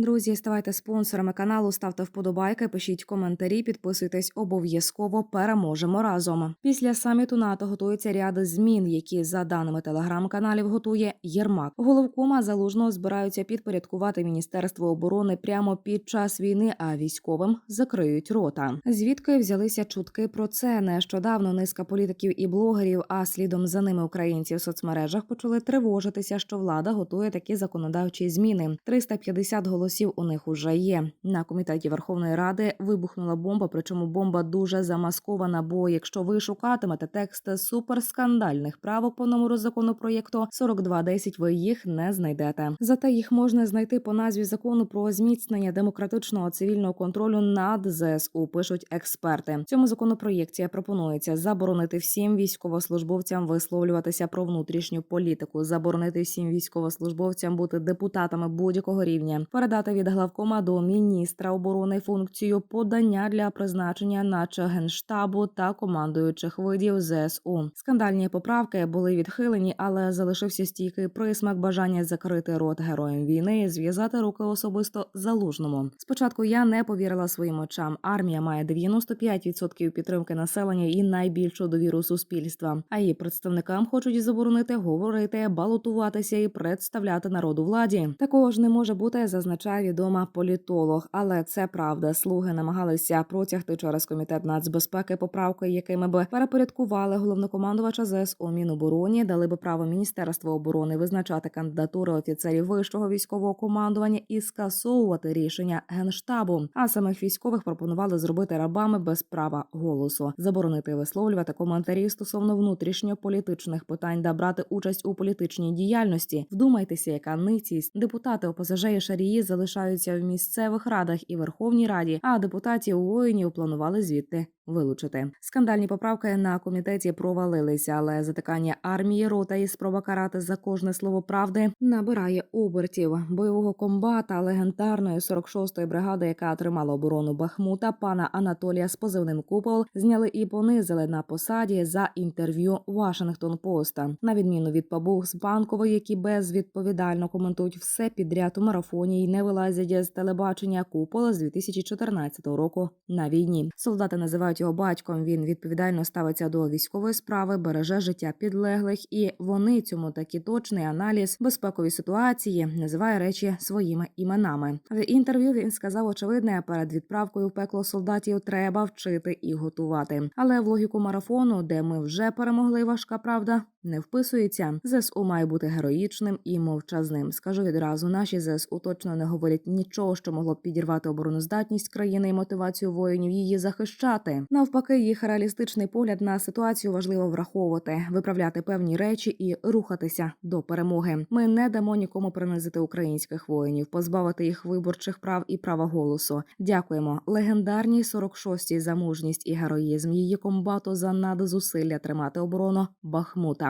Друзі, ставайте спонсорами каналу, ставте вподобайки, пишіть коментарі, підписуйтесь обов'язково. Переможемо разом. Після саміту НАТО готується ряд змін, які за даними телеграм-каналів готує Єрмак. Головкома залужного збираються підпорядкувати міністерство оборони прямо під час війни, а військовим закриють рота. Звідки взялися чутки про це? Нещодавно низка політиків і блогерів, а слідом за ними українці в соцмережах почали тривожитися, що влада готує такі законодавчі зміни. 350 голосів у них уже є. На комітеті Верховної Ради вибухнула бомба, причому бомба дуже замаскована. Бо якщо ви шукатимете текст суперскандальних правок по номеру законопроєкту 4210, ви їх не знайдете. Зате їх можна знайти по назві закону про зміцнення демократичного цивільного контролю над ЗСУ. Пишуть експерти. В цьому законопроєкті пропонується заборонити всім військовослужбовцям висловлюватися про внутрішню політику, заборонити всім військовослужбовцям бути депутатами будь-якого рівня, передати від главкома до міністра оборони функцію подання для призначення наче генштабу та командуючих видів ЗСУ. Скандальні поправки були відхилені, але залишився стійкий присмак бажання закрити рот героям війни і зв'язати руки особисто залужному. Спочатку я не повірила своїм очам. Армія має 95% підтримки населення і найбільшу довіру суспільства. А її представникам хочуть заборонити говорити, балотуватися і представляти народу владі. Такого ж не може бути, зазначає відома політолог. Але це правда. Слуги намагалися протягти через комітет нацбезпеки поправки, якими би перепорядкували головнокомандувача ЗСУ Мінобороні, дали би право Міністерству оборони визначати кандидатури офіцерів вищого військового командування і скасовувати рішення генштабу. А самих військових пропонували зробити рабами без права голосу, заборонити висловлювати коментарі стосовно внутрішньополітичних питань та брати участь у політичній діяльності. Вдумайтеся, яка ницість депутати ОПЗЖ і шарії залишаються в місцевих радах і Верховній Раді, а депутатів воїнів планували звідти вилучити. Скандальні поправки на комітеті провалилися, але затикання армії рота і спроба карати за кожне слово правди набирає обертів бойового комбата легендарної 46-ї бригади, яка тримала оборону Бахмута, пана Анатолія з позивним купол, зняли і понизили на посаді за інтерв'ю Вашингтон Поста, на відміну від Пабух з банкової, які безвідповідально коментують все підряд у марафоні і не вилазять з телебачення купола з 2014 року на війні. Солдати називають його батьком. Він відповідально ставиться до військової справи, береже життя підлеглих, і вони цьому такі точний аналіз безпекової ситуації називає речі своїми іменами. В інтерв'ю він сказав очевидне перед відправкою в пекло солдатів треба вчити і готувати. Але в логіку марафону, де ми вже перемогли, важка правда не вписується. ЗСУ має бути героїчним і мовчазним. Скажу відразу, наші ЗСУ точно не говорять нічого, що могло б підірвати обороноздатність країни і мотивацію воїнів її захищати. Навпаки, їх реалістичний погляд на ситуацію важливо враховувати, виправляти певні речі і рухатися до перемоги. Ми не дамо нікому принизити українських воїнів, позбавити їх виборчих прав і права голосу. Дякуємо легендарній 46-й за мужність і героїзм її комбату за надзусилля тримати оборону Бахмута.